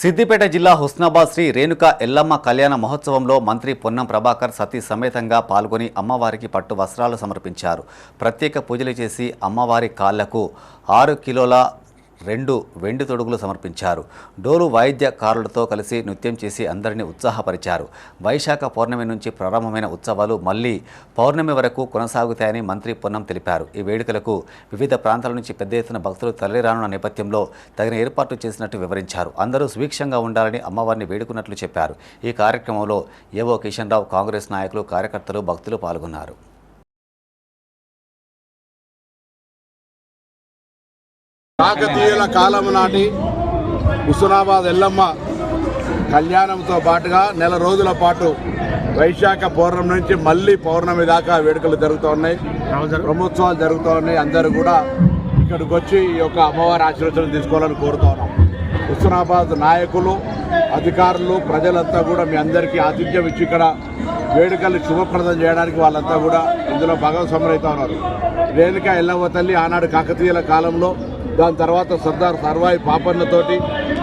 సిద్దిపేట జిల్లా హుస్నాబాద్ శ్రీ రేణుక ఎల్లమ్మ కళ్యాణ మహోత్సవంలో మంత్రి పొన్నం ప్రభాకర్ సతీ సమేతంగా పాల్గొని అమ్మవారికి పట్టు వస్త్రాలు సమర్పించారు. ప్రత్యేక పూజలు చేసి అమ్మవారి కాళ్ళకు ఆరు కిలోల రెండు వెండి తొడుగులు సమర్పించారు. డోలు వాయిద్యకారులతో కలిసి నృత్యం చేసి అందరినీ ఉత్సాహపరిచారు. వైశాఖ పౌర్ణమి నుంచి ప్రారంభమైన ఉత్సవాలు మళ్ళీ పౌర్ణమి వరకు కొనసాగుతాయని మంత్రి పొన్నం తెలిపారు. ఈ వేడుకలకు వివిధ ప్రాంతాల నుంచి పెద్ద ఎత్తున భక్తులు తరలిరానున్న నేపథ్యంలో తగిన ఏర్పాట్లు చేసినట్టు వివరించారు. అందరూ సువీక్షంగా ఉండాలని అమ్మవారిని వేడుకున్నట్లు చెప్పారు. ఈ కార్యక్రమంలో ఏవో కిషన్ రావు కాంగ్రెస్ నాయకులు కార్యకర్తలు భక్తులు పాల్గొన్నారు. కాకతీయుల కాలం నాటి హుస్నాబాద్ ఎల్లమ్మ కళ్యాణంతో పాటుగా నెల రోజుల పాటు వైశాఖ పౌర్ణమి నుంచి మళ్ళీ పౌర్ణమి దాకా వేడుకలు జరుగుతూ ఉన్నాయి. బ్రహ్మోత్సవాలు జరుగుతూ ఉన్నాయి. అందరూ కూడా ఇక్కడికి వచ్చి ఈ యొక్క అమ్మవారి ఆశీర్వచనం తీసుకోవాలని కోరుతా ఉన్నాం. హుస్నాబాద్ నాయకులు అధికారులు ప్రజలంతా కూడా మీ అందరికీ ఆతిథ్యం ఇచ్చి ఇక్కడ వేడుకలు శుభప్రదం చేయడానికి వాళ్ళంతా కూడా ఇందులో భాగస్వాములు అవుతా ఉన్నారు. రేణుక ఎల్లవ తల్లి ఆనాడు కాకతీయుల కాలంలో దాని తర్వాత సర్దార్ సర్వాయి పాపన్నతోటి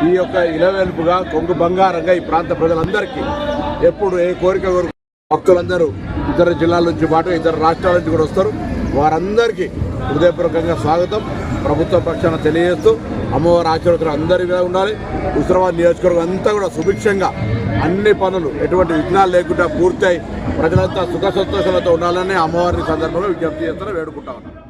ఈ యొక్క ఇలవెలుపుగా కొంగు బంగారంగా ఈ ప్రాంత ప్రజలందరికీ ఎప్పుడు ఏ కోరిక కోరు భక్తులందరూ ఇతర జిల్లాల నుంచి పాటు ఇతర రాష్ట్రాల నుంచి కూడా వస్తారు. వారందరికీ హృదయపూర్వకంగా స్వాగతం. ప్రభుత్వ పక్షాన తెలియజేస్తూ అమ్మవారి ఆశీర్వదం అందరి మీద ఉండాలి. హుస్రాబాద్ నియోజకవర్గం అంతా కూడా సుభిక్షంగా అన్ని పనులు ఎటువంటి విఘ్నాలు లేకుండా పూర్తయి ప్రజలంతా సుఖ సంతోషాలతో ఉండాలని అమ్మవారిని సందర్భంలో విజ్ఞప్తి చేస్తారని వేడుకుంటా ఉన్నాను.